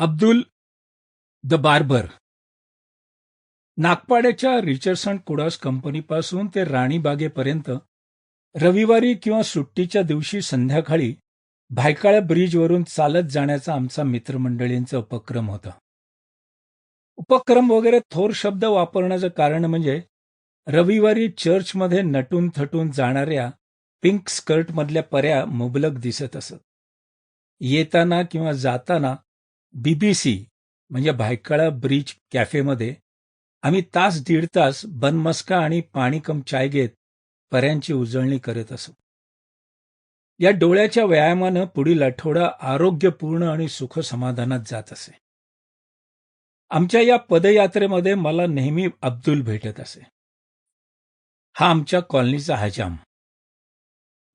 Abdul the barber. नागपाड्याच्या Richardson Cruddas कंपनीपासून ते राणीबागेपर्यंत रविवारी किंवा सुट्टीच्या दिवशी संध्याकाळी भायकाळ्या ब्रिजवरून चालत जाण्याचा आमचा मित्रमंडळींचा उपक्रम होता. उपक्रम वगैरे थोर शब्द वापरण्याचं कारण म्हणजे रविवारी चर्चमध्ये नटून थटून जाणाऱ्या पिंक स्कर्टमधल्या पर्या मुबलक दिसत असत. येताना किंवा जाताना बीबीसी म्हणजे भायकाळा ब्रिज कॅफेमध्ये आम्ही तास दीड तास बनमस्का आणि पाणी कम चाय घेत पर्यांची उजळणी करत असू. या डोळ्याच्या व्यायामानं पुढील आठवडा आरोग्यपूर्ण आणि सुखसमाधानात जात असे. आमच्या या पदयात्रेमध्ये मला नेहमी अब्दुल भेटत असे. हा आमच्या कॉलनीचा हजाम.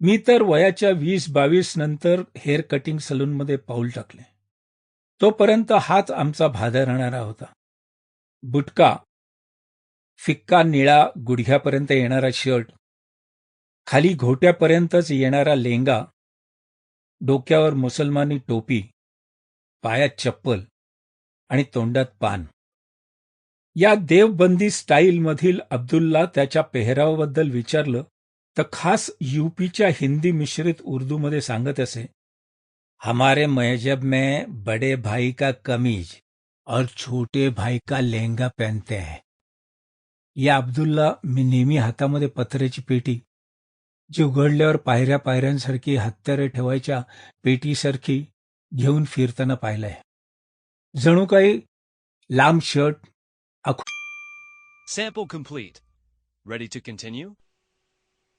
मी तर वयाच्या वीस बावीस नंतर हेअर कटिंग सलूनमध्ये पाऊल टाकले. तोपर्यंत हाच आमचा भादा राहणारा होता. बुटका फिक्का निळा गुडघ्यापर्यंत येणारा शर्ट खाली घोट्यापर्यंतच येणारा लेंगा डोक्यावर मुसलमानी टोपी पायात चप्पल आणि तोंडात पान. या देवबंदी स्टाईलमधील अब्दुल्ला त्याच्या पेहरावाबद्दल विचारलं तर खास यूपीच्या हिंदी मिश्रित उर्दूमध्ये सांगत असे हमारे महजब में बड़े भाई का कमीज और छोटे भाई का लेहंगा पहनते हैं या अब्दुल्ला मी नेहमी हातामध्ये पत्र्याची पेटी जी उघडल्यावर पायऱ्या पायऱ्यांसारखी हत्यारे ठेवायच्या पेटीसारखी घेऊन फिरताना पाहिलंय जणू काही लांब shirt Sample complete. Ready to continue?